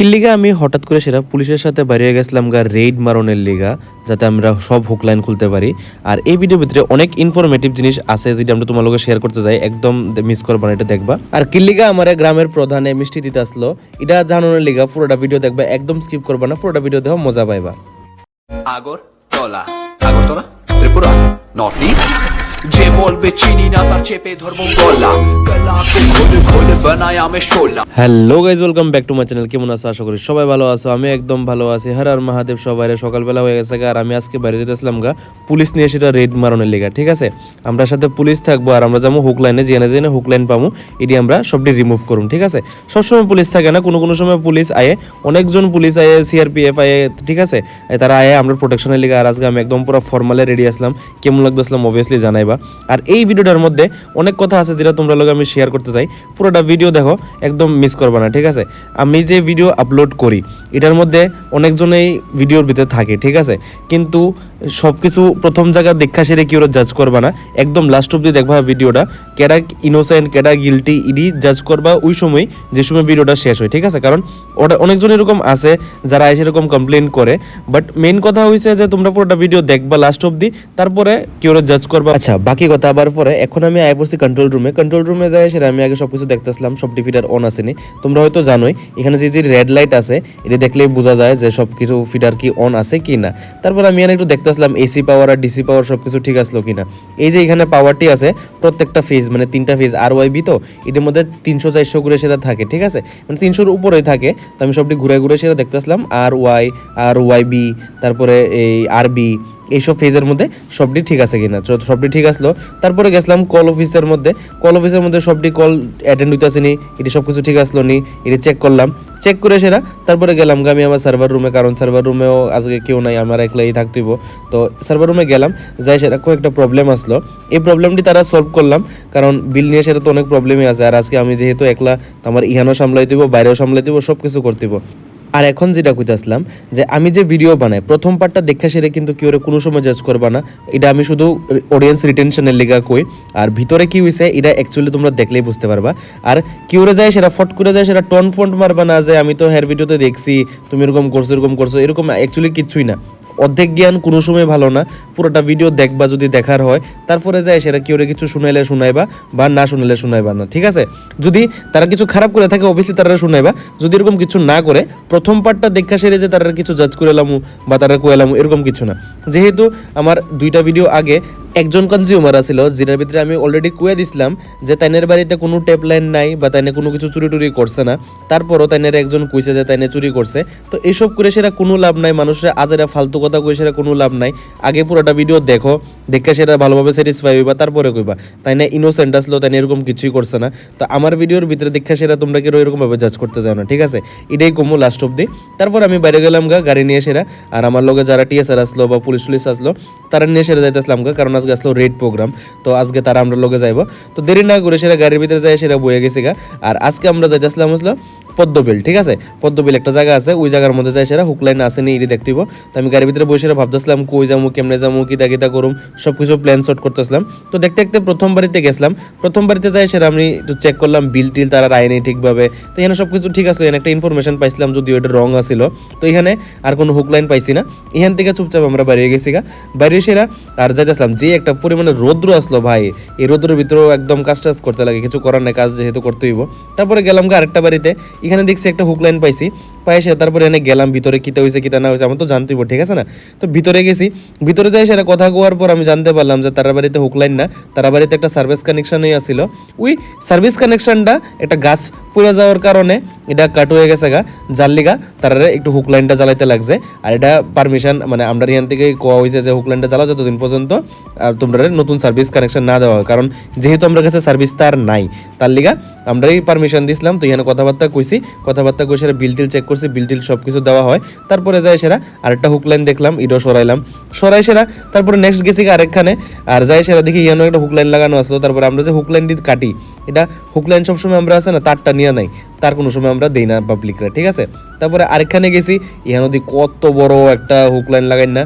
কিল্লিগা আমি হঠাৎ করে সেটা পুলিশের সাথে বেরিয়ে গেছিলাম গা রেইড মারনের লিগা, যাতে আমরা সব হুক লাইন খুলতে পারি। আর এই ভিডিওর ভিতরে অনেক ইনফরমেটিভ জিনিস আছে যেটা আমরা তোমার লোকে শেয়ার করতে যাই। একদম মিস করবা না, এটা দেখবা। আর কিল্লিগা আমার গ্রামের প্রধানে মিষ্টি দিতে আসলো। এটা জানানোর লিগা, পুরোটা ভিডিও দেখবা, একদম স্কিপ করবা না, পুরোটা ভিডিও দেখো, মজা পাইবা। আগর তলা আগরতলা? ত্রিপুরা? নর্থ ইস্ট যে বলবে চিনি না, তার চেপে ধরবো গলা hello guys, welcome back to my channel. কেমন আছো? আশা করি সবাই ভালো আছো। আমি একদম ভালো আছি। হর আর মহাদেব সবাই সকালবেলা হয়ে গেছে আর আমি আজকে বাইরে যেতেছিলাম গা। পুলিশ নিয়ে সেটা রেড মারনের লেগা, ঠিক আছে? আমরা সাথে পুলিশ থাকব আর আমরা যাব হুক লাইনে জেনে জেনে হুক লাইন পাবো, এটি আমরা সবটি রিমুভ করুম, ঠিক আছে? সবসময় পুলিশ থাকে না। কোনো কোনো সময় পুলিশ আয়ে, অনেকজন পুলিশ আয়ে সিআরপিএফ আয়ে, ঠিক আছে? তারা আয়ে, আমরা প্রোটেকশনের লিগে। আর আজকে আমি একদম পুরো ফর্মালে রেডি আসলাম। কেমন লাগতেছিলাম অবভিয়াসলি জানাইবা আর এই ভিডিওটার মধ্যে অনেক কথা আছে যেটা তোমরা লোক আমি শেয়ার করতে চাই। পুরোটা ভিডিও দেখো, একদম মিস করবা না, ঠিক আছে? আমি যে ভিডিও আপলোড করি এটার মধ্যে অনেকজনেই ভিডিওর ভিতরে থাকে, ঠিক আছে? কিন্তু সব কিছু প্রথম জায়গা দেখা সেরে কি ওরা জাজ করবা না? একদম লাস্ট অব্দি দেখবা ভিডিওটা, কেডা ইনোসেন্ট কেডা গিলটি ইডি জাজ করবা ওই সময়, যে সময় ভিডিওটা শেষ হয়, ঠিক আছে? কারণ ওটা অনেকজন এরকম আছে, যারা এসে এরকম কমপ্লেন করে বাট মেইন কথা হয়েছে যে তোমরা পুরোটা ভিডিও দেখবা লাস্ট অব্দি তারপরে কি ওরা জাজ করবা? আচ্ছা বাকি কথা আবার পরে, এখন আমি আই পড়ছি কন্ট্রোল রুমে কন্ট্রোল রুমে যাই সেটা আমি আগে সবকিছু দেখতেছিলাম, সব ফিডার অন আসেনি তোমরা হয়তো জানোই, এখানে যে যে রেড লাইট আছে, এটা দেখলেই বোঝা যায় যে সব কিছু ফিডার কি অন আছে কি না। তারপর আমি এখানে একটু দেখতেছিলাম এসি পাওয়ার আর ডিসি পাওয়ার সব কিছু ঠিক আসলো কিনা। এই যে এখানে পাওয়ারটি আছে, প্রত্যেকটা ফেজ মানে তিনটা ফেজ আর ওয়াই বি তো এটার মধ্যে তিনশো চারশো ঘুরে সেটা থাকে, ঠিক আছে? মানে তিনশোর উপরেই থাকে, তো আমি সবটি ঘুরে ঘুরে সেটা দেখতেছিলাম আর ওয়াই আর ওয়াই বি তারপরে এই আর বি এইসব ফেজের মধ্যে সবটি ঠিক আছে কিনা। সবটি ঠিক আসলো, তারপরে গেছিলাম কল অফিসের মধ্যে। কল অফিসের মধ্যে সবটি কল অ্যাটেন্ড হইতেছে নি, এটি সব কিছু ঠিক আসলো নি, এটি চেক করলাম। চেক করে সেরা। তারপরে গেলাম গামি আমার সার্ভার রুমে কারণ সার্ভার রুমেও আজকে কেউ নাই, আমার একলাই থাকতেইব তো সার্ভার রুমে গেলাম, যাই সেটা কয়েকটা প্রবলেম আসলো। এই প্রবলেমটি তারা সলভ করলাম, কারণ বিল নিয়ে সেটা তো অনেক প্রবলেমই আছে। আর আজকে আমি যেহেতু একলা আমার ইহানও সামলাই দিব বাইরেও সামলাই দিব সব কিছু করতে দিব আর এখন যেটা কইতাছিলাম, যে আমি যে ভিডিও বানাই, প্রথম পার্টটা দেখা সেরে কিন্তু কেউ কোনো সময় জাজ করবা না। এটা আমি শুধু অডিয়েন্স রিটেনশনের লেগা কই। আর ভিতরে কি হয়েছে এটা অ্যাকচুয়ালি তোমরা দেখলেই বুঝতে পারবা। আর কি কিউরে যায় সেটা, ফট করে যায় সেটা, টন ফন্ট মারবা না যে, আমি তো হেয়ার ভিডিওতে দেখছি, তুমি এরকম করছ এরকম করছ। এরকম অ্যাকচুয়ালি কিচ্ছুই না। অর্ধেক জ্ঞান কোনো সময় ভালো না, পুরোটা ভিডিও দেখবা যদি দেখার হয়, তারপরে যায় সেটা কেউ কিছু শুনাইলে শুনাইবা বা না শুনাইলে শুনাইবা না, ঠিক আছে? যদি তারা কিছু খারাপ করে থাকে অবশ্যই তারা শুনাইবা, যদি এরকম কিছু না করে, প্রথম পার্টটা দেখা সেরে যে তারা কিছু জাজ করে এলামু বা তারা কোয়েলামু এরকম কিছু না। যেহেতু আমার দুইটা ভিডিও আগে একজন কনজিউমার আছিল যেটার ভিতরে আমি অলরেডি কুয়ে দিছিলাম যে তাইনের বাড়িতে কোনো টেপ লাইন নাই বা তাইনে কোনো কিছু চুরি টুরি করছে না। তারপরও তাইনের একজন কইছে যে তাইনে চুরি করছে। তো এসব করে সেটা কোনো লাভ নাই, মানুষের আজেরা ফালতু কথা কই সেটা কোনো লাভ নাই। আগে পুরোটা ভিডিও দেখো, দেখে সেটা ভালোভাবে স্যাটিসফাই হইবা, তারপরে কইবা। তাই না ইনোসেন্ট আসলো তাই এরকম কিছুই করছে না। তো আমার ভিডিওর ভিতরে দেখে সেটা তোমরা কেউ এরকম ভাবে জাজ করতে যাও না, ঠিক আছে? এটাই কমু লাস্ট অব্দি তারপর আমি বাইরে গেলাম গা, গাড়ি নিয়ে সেরা। আর আমার লগে যারা টিএসআর আসলো বা পুলিশ পুলিশ আসলো, তারা নিয়ে সেরা যাইতেছিলাম গা, কারণ আজকে আসলো রেড প্রোগ্রাম তো আজকে তারা আমরা লোকে যাইবো। তো দেরি না করে সেটা গাড়ির ভিতরে যাই সেটা বয়ে গেছে গা। আর আজকে আমরা যাইতেছিলাম আসলো পদ্মবিল, ঠিক আছে? পদ্মবিল একটা জায়গা আছে, ওই জায়গার মধ্যে যাই সেরা হুক লাইন আসেনি এটি দেখতেইব তো আমি গাড়ির ভিতরে বসে ভাবতেছিলাম, কই যাব, কেমনে যাব কিতা কিতা করুম সব কিছু প্ল্যান শট করতেছিলাম। তো দেখতে দেখতে প্রথম বাড়িতে গেছিলাম। প্রথম বাড়িতে যাই সেরা আমি একটু চেক করলাম, বিল টিল তারা আয় নেই ঠিকভাবে। তো এখানে সব কিছু ঠিক আছে, এখানে একটা ইনফরমেশন পাইছিলাম যদি ওইটা রং আসিল তো এখানে আর কোনো হুক লাইন পাইছি না। এখান থেকে চুপচাপ আমরা বেরিয়ে গেছি গা। বাইরে সেরা আর যাইতেছিলাম, যে একটা পরিমাণে রৌদ্র আসলো ভাই, এই রৌদ্রের ভিতরেও একদম কাজ টাজ করতে লাগে, কিছু করার নাই, কাজ যেহেতু করতে হইব। তারপরে গেলাম গা আরেকটা বাড়িতে। এখানে দেখছি একটা হুক লাইন পাইছি। পাই সে তারপরে এনে গেলাম ভিতরে কিতা হয়েছে কিতা না হয়েছে আমার তো জানতেই হইব, ঠিক আছে না? তো ভিতরে গেছি ভিতরে যাই সেটা কথা কোয়ার পর আমি জানতে পারলাম যে তারা বাড়িতে হুক লাইন না তারা বাড়িতে একটা সার্ভিস কানেকশনই আসছিল ওই সার্ভিস কানেকশনটা একটা গাছ পুড়ে যাওয়ার কারণে এটা কাট হয়ে গেছে গা যার লিগা তারা একটু হুক লাইনটা জ্বালাইতে লাগছে। আর এটা পারমিশন মানে আমরা এখান থেকে কোয়া হয়েছে যে হুক লাইনটা জ্বালাও যতদিন পর্যন্ত তোমরা নতুন সার্ভিস কানেকশন না দেওয়া কারণ যেহেতু আমরা কাছে সার্ভিস তার নাই তার লিগা আমরাই পারমিশন দিছিলাম তো এখানে কথাবার্তা কইছি কথাবার্তা কই সেটা বিল টিল চেক করছি বিল টিল সব কিছু দেওয়া হয়। তারপরে যাই সেরা, আরেকটা হুক লাইন দেখলাম, ইডো সরাইলাম। সরাই সেরা, তারপরে নেক্সট গেছি আরেকখানে, আর যাই সেরা, দেখি ইয়ানো একটা হুক লাইন লাগানো আসলো তারপরে আমরা যে হুক লাইনটি কাটি, এটা হুক লাইন সবসময় আমরা আছে না, তারটা নিয়ে নাই, তার কোনো সময় আমরা দেই না পাবলিকরা ঠিক আছে? তারপরে আরেকখানে গেছি ইহান নদী কত বড় একটা হুক লাইন লাগাই না,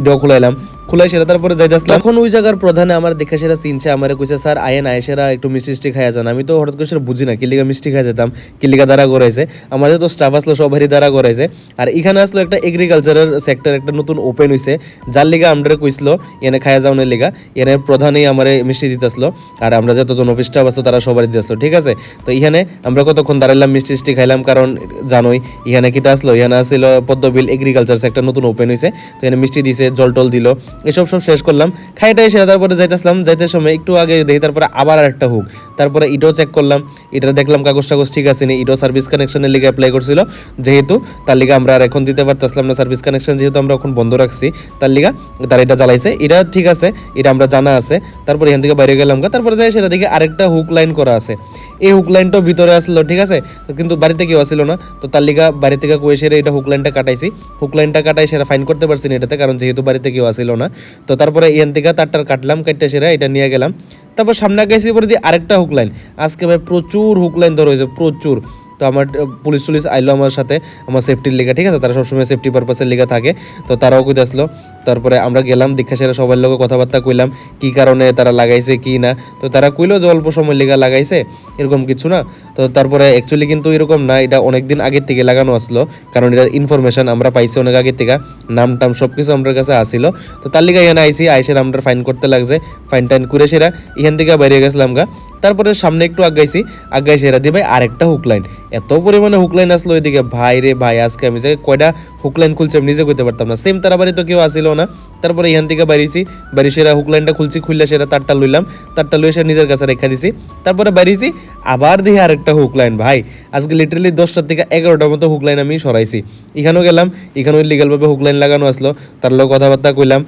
ইডো খুলাইলাম। খুলাই সেরা, তারপরে যাইতেছিলাম তখন ওই জায়গার প্রধানে আমার দেখে সেরা চিনছে আমার কইছে, স্যার, আয়েন আয়েসেরা একটু মিষ্টি খাইয়া যান। আমি তো হঠাৎ করে সেটা বুঝি না কিলিকা মিষ্টি খাই যেতাম কিলিকা দ্বারা করাইছে। আমাদের তো স্টাফ আসলো, সবারই দ্বারা করাইছে। আর এখানে আসলো একটা এগ্রিকালচারের সেক্টর একটা নতুন ওপেন হইছে, যার লিগা আমরা কইছিল এনে খাইয়া যাওয়ার লিগা। এনে প্রধানেই আমার মিষ্টি দিতে আসলো। আর আমরা যতজন অফিস স্টাফ আসতো, তারা সবারই দিতে আসলো ঠিক আছে? তো এখানে আমরা কতক্ষণ দাঁড়াইলাম, মিষ্টি টিষ্টি খাইলাম? কারণ জানোই, এখানে কিতা আসলো? এখানে আসছিল পদ্মবিল এগ্রিকালচার সেক্টর নতুন ওপেন হইছে। তো এখানে মিষ্টি দিছে, জল টল দিল। এসব সব শেষ করলাম। খাইটাই সেরে তারপরে যাইতেছিলাম যাইতে সময় একটু আগে দেখি তারপরে আবার আরেকটা হুক তারপরে ইটও চেক করলাম এটা দেখলাম কাগজ টাগজ ঠিক আছে নি ইটও সার্ভিস কানেকশনের লিগে অ্যাপ্লাই করছিল। যেহেতু তার লিগে আমরা আর এখন দিতে পারতেছিলাম না সার্ভিস কানেকশন যেহেতু আমরা এখন বন্ধ রাখছি তার লিগা তার এটা জ্বালাইছে। এটা ঠিক আছে এটা আমরা জানা আছে। তারপরে এখান থেকে বাইরে গেলাম গা, তারপরে যাই সেটা দেখি আরেকটা হুক লাইন করা আছে। এই হুক লাইনটাও ভিতরে আসলো, ঠিক আছে? কিন্তু বাড়িতে কেউ আসছিল না। তো তার লিগা বাড়ি থেকে কয়ে সেরে এটা হুক লাইনটা কাটাইছি। হুক লাইনটা কাটাই সেটা ফাইন করতে পারছি না এটাতে, কারণ যেহেতু বাড়িতে কেউ আসছিল না। তো তারপরে এখান থেকে তারটার কাটলাম কাটতে সেরা এটা নিয়ে গেলাম। তারপর সামনে গেছি পরে দিয়ে আরেকটা হুক লাইন আজকে ভাই প্রচুর হুক লাইন ধরা হয়েছে প্রচুর। তো আমার পুলিশ টুলিশ আইলো আমার সাথে, আমার সেফটির লেগে, ঠিক আছে? তারা সবসময় সেফটি পারপাসের লেগে থাকে। তো তারাও কইতে আসলো তারপরে আমরা গেলাম, দীক্ষা সেরা সবার লোক কথাবার্তা কইলাম, কি কারণে তারা লাগাইছে, কি না। তো তারা কইলো যে অল্প সময় লেগে লাগাইছে, এরকম কিছু না। তো তারপরে অ্যাকচুয়ালি কিন্তু এরকম না, এটা অনেক দিন আগের থেকে লাগানো আসলো, কারণ এটার ইনফরমেশন আমরা পাইছি অনেক আগের থেকে, নাম টাম সব কিছু আমার কাছে আসিল। তো তার লিগে এখানে আইসি আইসের আমরা ফাইন করতে লাগছে ফাইন টাইন করে সেরা, এখান থেকে বাইরে গেছিলাম গা। তারপরে সামনে একটু আগাইছি আগাই সেরা দিয়ে ভাই আরেকটা হুক লাইন এত পরিমাণে হুক লাইন আসলো ওইদিকে ভাই রে ভাই, আজকে আমি যে কয়টা হুক লাইন খুলছি আমি নিজে করতে পারতাম না। সেম তারা বাড়ি তো কেউ আসিল না। তারপরে এখান থেকে বাড়িছি বাড়ি সেরা হুক লাইনটা খুলছি, খুললে সেটা তারটা লইলাম, তারটা লইয়ে সেটা নিজের কাছে রেখা দিছি। তারপরে বাড়িছি আবার দেখি আরেকটা হুক লাইন ভাই, আজকে লিটারালি দশটার থেকে এগারোটার মতো হুক লাইন আমি সরাইছি। এখানেও গেলাম, এখানেও লিগালভাবে হুক লাইন লাগানো আসলো। তার লোক কথাবার্তা কইলাম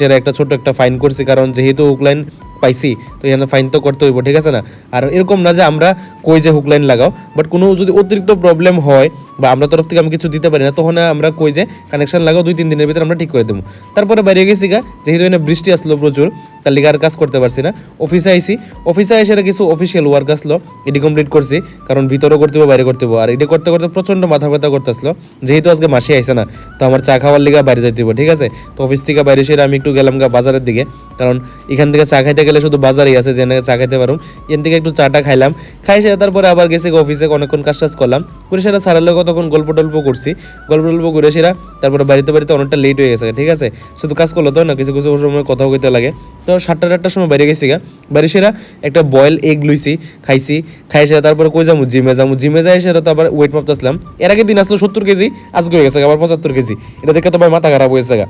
সেরা একটা ছোট একটা ফাইন করছি, কারণ যেহেতু হুক লাইন পাইছি, তো এখানে ফাইন তো করতে হইব, ঠিক আছে না? আর এরকম না যে আমরা কই যে হুক লাইন লাগাও বাট কোনো যদি অতিরিক্ত প্রবলেম হয় বা আমরা তরফ থেকে আমি কিছু দিতে পারি না, তখন আমরা কই যে কানেকশন লাগাও দুই, তিন দিনের ভিতরে আমরা ঠিক করে দেবো। তারপরে বাইরে গেছি গা, যেহেতু এখানে বৃষ্টি আসলো প্রচুর, তার লিগে আর কাজ করতে পারছি না। অফিসে আইসি অফিসে এসে কিছু অফিসিয়াল ওয়ার্ক আসলো, এটি কমপ্লিট করছি, কারণ ভিতরেও করতে হবে বাইরে করতে হবে আর এটি করতে করতে প্রচণ্ড মাথা ব্যথা করতে আসলো, যেহেতু আজকে মাসি আইসে না, তো আমার চা খাওয়ার লিগে বাইরে যাইতে ঠিক আছে? তো অফিস থেকে বাইরে সেরে আমি একটু গেলাম গা বাজারের দিকে কারণ এখান থেকে চা খাইতে গেলে শুধু বাজারই আছে, যেখানে চা খাইতে পারুম। এখান থেকে একটু চাটা খাইলাম। খাই সে তারপরে আবার গেছি অফিসে অনেকক্ষণ কাজ টাজ করলাম। করে সেটা সারার লোক তখন গল্প টল্প করছি। গল্প টল্প করে সেরা তারপরে বাড়িতে বাড়িতে অনেকটা লেট হয়ে গেছে ঠিক আছে? শুধু কাজ করল তো না, কিছু কিছু সময় কথাও কইতে লাগে। তো সাতটা আটটার সময় বাইরে গেছি গা। বাড়ি সেরা একটা বয়েল এগ লইছি, খাইছি। খাই সেরা তারপরে কই যাব জিমে যাব জিমে যাই সেটা তো আবার ওয়েট মাপতে আসলাম এর আগের দিন আসলো সত্তর কেজি, আজকে হয়ে গেছে আবার পঁচাত্তর কেজি। এটা দেখে তো ভাই মাথা খারাপ হয়েছে গা।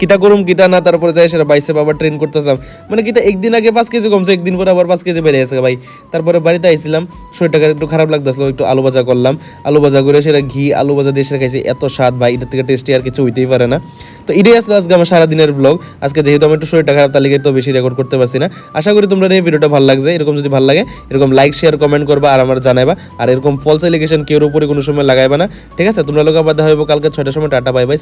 কিতা করুম কিতা না, তারপরে যাই সেটা বাইসে আবার ট্রেন করতেছিলাম। মানে কিতা একদিন আগে পাঁচ কেজি কমছে, একদিন পরে আবার পাঁচ কেজি বেড়ে গেছে ভাই। তারপরে বাড়িতে আইছিলাম, শরীরটা একটু খারাপ লাগতেছিল, একটু আলু ভাজা করলাম। আলু ভাজা করে সেটা ঘি, আলু ভাজা দিয়ে সেটা খাইছি। এত স্বাদ ভাই, এটার থেকে টেস্টি আর কিছু হইতেই পারে না। তো এটাই আসলে আজকে আমার সারাদিনের ব্লগ আজকে যেহেতু আমার একটু শরীরটা খারাপ, তার লিগে তো বেশি রেকর্ড করতে পারছি না। আশা করি তোমরা এই ভিডিওটা ভালো লাগছে। এরকম যদি ভালো লাগে, এরকম লাইক শেয়ার কমেন্ট করবা আর আমার জানাইবা। আর এরকম ফলস এলিগেশন কেউ উপরে কোনো সময় লাগাইবা না। ঠিক আছে, তোমরা লোক আবার দেখা হইব কালকে ছয়টার সময়। Tata bye bye